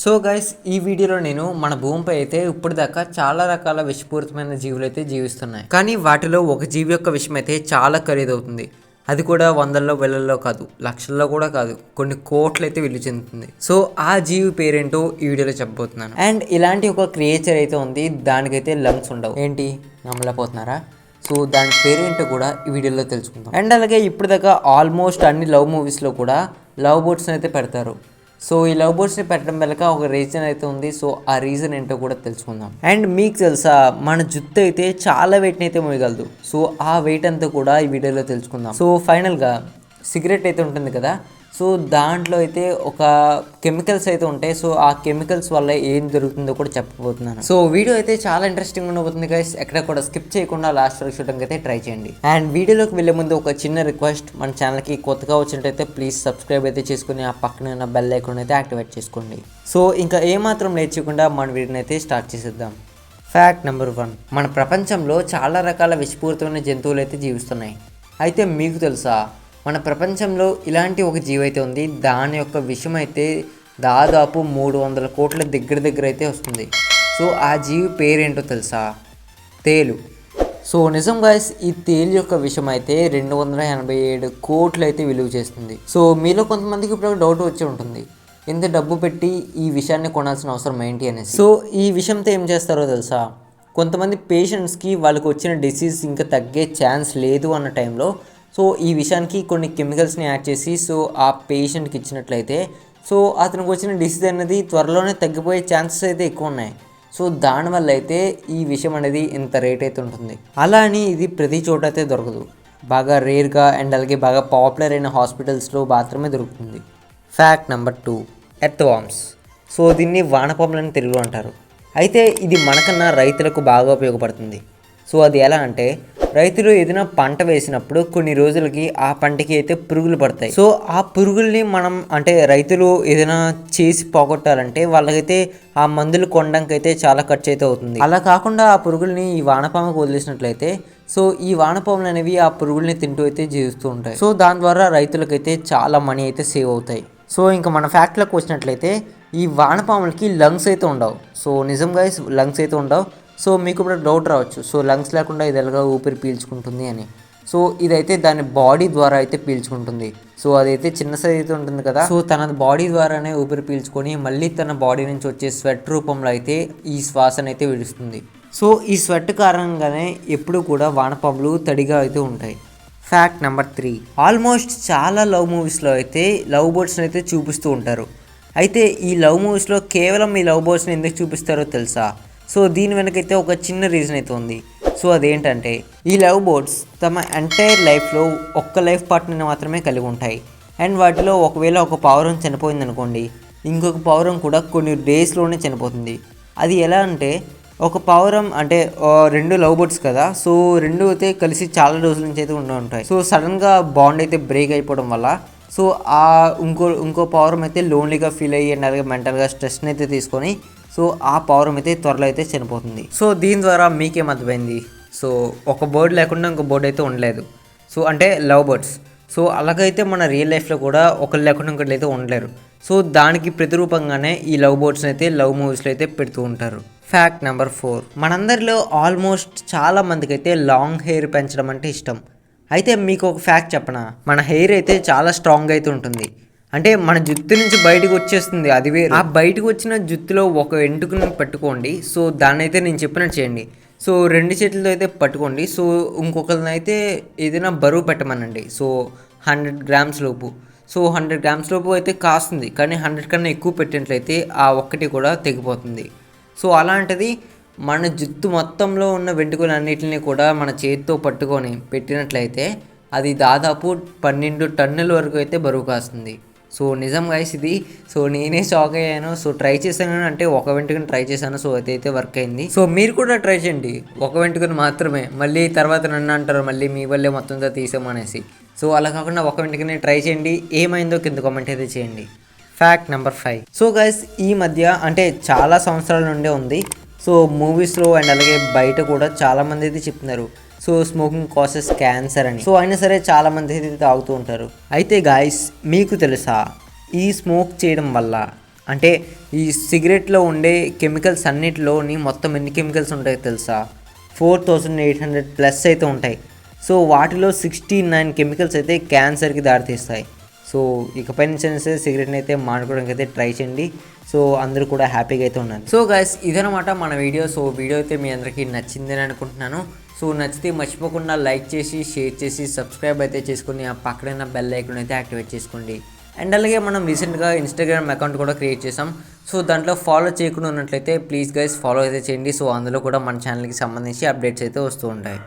So guys ఈ వీడియోలో నేను మన భూమిపై అయితే ఇప్పటిదాకా చాలా రకాల విషపూరితమైన జీవులు అయితే జీవిస్తున్నాయి. కానీ వాటిలో ఒక జీవి యొక్క విషయం అయితే చాలా ఖరీదవుతుంది. అది కూడా వందల్లో వేలల్లో కాదు లక్షల్లో కూడా కాదు కొన్ని కోట్లు అయితే విలువ చెందుతుంది. సో ఆ జీవి పేరేంటో ఈ వీడియోలో చెప్పబోతున్నాను. అండ్ ఇలాంటి ఒక క్రియేచర్ అయితే ఉంది దానికైతే లంగ్స్ ఉండవు. ఏంటి? నమ్మలేకపోతున్నారా? సో దాని పేరేంటో కూడా ఈ వీడియోలో తెలుసుకుందాం. అండ్ అలాగే ఇప్పటిదాకా ఆల్మోస్ట్ అన్ని లవ్ మూవీస్లో కూడా లవ్ బోట్స్ని అయితే పెడతారు. సో ఈ లవ్ బర్డ్స్ని పెట్టడం వెనక ఒక రీజన్ అయితే ఉంది. సో ఆ రీజన్ ఏంటో కూడా తెలుసుకుందాం. అండ్ మీకు తెలుసా మన జుత్తు అయితే చాలా వెయిట్ని అయితే మోయగలదు. సో ఆ వెయిట్ అంతా కూడా ఈ వీడియోలో తెలుసుకుందాం. సో ఫైనల్గా సిగరెట్ అయితే ఉంటుంది కదా సో దాంట్లో అయితే ఒక కెమికల్స్ అయితే ఉంటాయి. సో ఆ కెమికల్స్ వల్ల ఏం జరుగుతుందో కూడా చెప్పబోతున్నాను. సో వీడియో అయితే చాలా ఇంట్రెస్టింగ్ ఉండబోతుంది గైస్ ఎక్కడ కూడా స్కిప్ చేయకుండా లాస్ట్ వరకు చూడడానికి అయితే ట్రై చేయండి. అండ్ వీడియోలోకి వెళ్ళే ముందు ఒక చిన్న రిక్వెస్ట్ మన ఛానల్కి కొత్తగా వచ్చినట్టయితే ప్లీజ్ సబ్స్క్రైబ్ అయితే చేసుకుని ఆ పక్కన ఉన్న బెల్ ఐకాన్ అయితే యాక్టివేట్ చేసుకోండి. సో ఇంకా ఏమాత్రం నేర్చుకుండా మన వీడియోని అయితే స్టార్ట్ చేసేద్దాం. ఫ్యాక్ట్ నెంబర్ వన్ మన ప్రపంచంలో చాలా రకాల విషపూరితమైన జంతువులు అయితే జీవిస్తున్నాయి. అయితే మీకు తెలుసా? మన ప్రపంచంలో ఇలాంటి ఒక జీవి అయితే ఉంది. దాని యొక్క విషయం అయితే దాదాపు మూడు వందల కోట్ల దగ్గర దగ్గర అయితే వస్తుంది. సో ఆ జీవి పేరేంటో తెలుసా? తేలు. సో నిజం గాయస్ ఈ తేలు యొక్క విషయం అయితే రెండు వందల ఎనభై ఏడు కోట్లు అయితే విలువ చేస్తుంది. సో మీలో కొంతమందికి ఇప్పుడు డౌట్ వచ్చి ఉంటుంది. ఇంత డబ్బు పెట్టి ఈ విషయాన్ని కొనాల్సిన అవసరం ఏంటి అనేసి. సో ఈ విషయంతో ఏం చేస్తారో తెలుసా? కొంతమంది పేషెంట్స్కి వాళ్ళకి వచ్చిన డిసీజ్ ఇంకా తగ్గే ఛాన్స్ లేదు అన్న టైంలో సో ఈ విషయానికి కొన్ని కెమికల్స్ని యాడ్ చేసి సో ఆ పేషెంట్కి ఇచ్చినట్లయితే సో అతనికి వచ్చిన డిసీజ్ అనేది త్వరలోనే తగ్గిపోయే ఛాన్సెస్ అయితే ఎక్కువ ఉన్నాయి. సో దానివల్ల అయితే ఈ విషయం అనేది ఇంత రేట్ అయితే ఉంటుంది. అలా అని ఇది ప్రతి చోట అయితే దొరకదు. బాగా రేర్గా అండ్ అలాగే బాగా పాపులర్ అయిన హాస్పిటల్స్లో మాత్రమే దొరుకుతుంది. Fact number two earth worms so దీన్ని వానపాములని తెలుగులో అంటారు. అయితే ఇది మనకన్నా రైతులకు బాగా ఉపయోగపడుతుంది. సో అది ఎలా అంటే రైతులు ఏదైనా పంట వేసినప్పుడు కొన్ని రోజులకి ఆ పంటకి అయితే పురుగులు పడతాయి. సో ఆ పురుగుల్ని మనం అంటే రైతులు ఏదైనా చేసి పోగొట్టాలంటే వాళ్ళకైతే ఆ మందులు కొనడానికి అయితే చాలా ఖర్చు అయితే అవుతుంది. అలా కాకుండా ఆ పురుగుల్ని ఈ వానపాముకు వదిలేసినట్లయితే సో ఈ వానపాములు అనేవి ఆ పురుగుల్ని తింటూ అయితే జీవిస్తూ ఉంటాయి. సో దాని ద్వారా రైతులకైతే చాలా మనీ అయితే సేవ్ అవుతాయి. సో ఇంకా మన ఫ్యాక్ట్లోకి వచ్చినట్లయితే ఈ వానపాములకి లంగ్స్ అయితే ఉండవు. సో నిజంగా లంగ్స్ అయితే ఉండవు. సో మీకు ఇప్పుడు డౌట్ రావచ్చు. సో లంగ్స్ లేకుండా ఇది ఎలాగా ఊపిరి పీల్చుకుంటుంది అని. సో ఇదైతే దాని బాడీ ద్వారా అయితే పీల్చుకుంటుంది. సో అదైతే చిన్న సైజ్ అయితే ఉంటుంది కదా. సో తన బాడీ ద్వారానే ఊపిరి పీల్చుకొని మళ్ళీ తన బాడీ నుంచి వచ్చే స్వెట్ రూపంలో అయితే ఈ శ్వాసను అయితే విడుస్తుంది. సో ఈ స్వెట్ కారణంగానే ఎప్పుడు కూడా వానపాములు తడిగా అయితే ఉంటాయి. ఫ్యాక్ట్ నెంబర్ త్రీ ఆల్మోస్ట్ చాలా లవ్ మూవీస్లో అయితే లవ్ బర్డ్స్ని అయితే చూపిస్తూ ఉంటారు. అయితే ఈ లవ్ మూవీస్లో కేవలం ఈ లవ్ బర్డ్స్ని ఎందుకు చూపిస్తారో తెలుసా? సో దీని వెనకైతే ఒక చిన్న రీజన్ అయితే ఉంది. సో అదేంటంటే ఈ లవ్ బోట్స్ తమ ఎంటైర్ లైఫ్లో ఒక్క లైఫ్ పార్ట్నర్ని మాత్రమే కలిగి ఉంటాయి. అండ్ వాటిలో ఒకవేళ ఒక పావురం చనిపోయింది అనుకోండి ఇంకొక పావురం కూడా కొన్ని డేస్లోనే చనిపోతుంది. అది ఎలా అంటే ఒక పావురం అంటే రెండు లవ్ బర్డ్స్ కదా సో రెండు అయితే కలిసి చాలా రోజుల నుంచి అయితే ఉండి ఉంటాయి. సో సడన్గా బాండ్ అయితే బ్రేక్ అయిపోవడం వల్ల సో ఆ ఇంకో ఇంకో పావురం అయితే లోన్లీగా ఫీల్ అయ్యి అండ్ అలాగే మెంటల్గా స్ట్రెస్ని అయితే తీసుకొని సో ఆ పవరం అయితే త్వరలో అయితే చనిపోతుంది. సో దీని ద్వారా మీకేమర్థమైంది సో ఒక బర్డ్ లేకుండా ఇంకో బర్డ్ అయితే ఉండలేదు. సో అంటే లవ్ బర్డ్స్. సో అలాగైతే మన రియల్ లైఫ్లో కూడా ఒకళ్ళు లేకుండా ఇంకొకటి అయితే ఉండలేరు. సో దానికి ప్రతిరూపంగానే ఈ లవ్ బర్డ్స్ని అయితే లవ్ మూవీస్లో అయితే పెడుతూ ఉంటారు. ఫ్యాక్ట్ నెంబర్ ఫోర్ మనందరిలో ఆల్మోస్ట్ చాలా మందికి అయితే లాంగ్ హెయిర్ పెంచడం అంటే ఇష్టం. అయితే మీకు ఒక ఫ్యాక్ట్ చెప్పనా? మన హెయిర్ అయితే చాలా స్ట్రాంగ్ అయితే ఉంటుంది. అంటే మన జుత్తు నుంచి బయటకు వచ్చేస్తుంది అది వేరు. ఆ బయటకు వచ్చిన జుత్తులో ఒక ఎంటుకుని పట్టుకోండి. సో దాన్ని అయితే నేను చెప్పినట్టు చేయండి. సో రెండు చేతులతో అయితే పట్టుకోండి. సో ఇంకొకరిని అయితే ఏదైనా బరువు పెట్టమనండి. సో హండ్రెడ్ గ్రామ్స్ లోపు. సో హండ్రెడ్ గ్రామ్స్ లోపు అయితే కాస్తుంది. కానీ హండ్రెడ్ కన్నా ఎక్కువ పెట్టినట్లయితే ఆ ఒక్కటి కూడా తెగిపోతుంది. సో అలాంటిది మన జుత్తు మొత్తంలో ఉన్న వెంట్రుకలన్నిటిని కూడా మన చేతితో పట్టుకొని పెట్టినట్లయితే అది దాదాపు పన్నెండు టన్నుల వరకు అయితే బరువు కాస్తుంది. సో నిజం గైస్ ఇది. సో నేనే షాక్ అయ్యాను. సో ట్రై చేశాను అంటే ఒక వెంట్రుకని ట్రై చేశాను. సో అదైతే వర్క్ అయింది. సో మీరు కూడా ట్రై చేయండి. ఒక వెంట్రుకని మాత్రమే. మళ్ళీ తర్వాత నన్ను అంటారు మళ్ళీ మీ వల్లే మొత్తంతో తీసామనేసి సో అలా కాకుండా ఒక వెంట్రుకని ట్రై చేయండి. ఏమైందో కింద కామెంట్ అయితే చేయండి. Fact number five so guys ఈ మధ్య అంటే చాలా సంవత్సరాల నుండే ఉంది. సో మూవీస్లో అండ్ అలాగే బయట కూడా చాలామంది అయితే చెప్తున్నారు. సో స్మోకింగ్ కాసెస్ క్యాన్సర్ అని. సో అయినా సరే చాలా మంది అయితే తాగుతూ ఉంటారు. అయితే గాయస్ మీకు తెలుసా? ఈ స్మోక్ చేయడం వల్ల అంటే ఈ సిగరెట్లో ఉండే కెమికల్స్ అన్నిటిలోని మొత్తం ఎన్ని కెమికల్స్ ఉంటాయో తెలుసా? Four thousand eight hundred plus అయితే ఉంటాయి. సో వాటిలో సిక్స్టీ నైన్ కెమికల్స్ అయితే క్యాన్సర్కి దారితీస్తాయి. సో ఇకపై నుంచి సరే సిగరెట్ని అయితే మానుకోవడానికి అయితే ట్రై చేయండి. సో అందరూ కూడా హ్యాపీగా అయితే ఉన్నారు సో గైస్ ఇదనమాట మన వీడియో సో వీడియో అయితే మీ అందరికీ నచ్చిందని అనుకుంటున్నాను. సో నచ్చితే మర్చిపోకుండా లైక్ చేసి షేర్ చేసి సబ్స్క్రైబ్ అయితే చేసుకుని ఆ పక్కన బెల్ ఐకాన్ అయితే యాక్టివేట్ చేసుకోండి. అండ్ అలాగే మనం రీసెంట్గా ఇన్స్టాగ్రామ్ అకౌంట్ కూడా క్రియేట్ చేసాం సో దాంట్లో ఫాలో చేయకుండా ఉన్నట్లయితే ప్లీజ్ గైస్ ఫాలో అయితే చేయండి. సో అందులో కూడా మన ఛానల్కి సంబంధించి అప్డేట్స్ అయితే వస్తూ ఉంటాయి.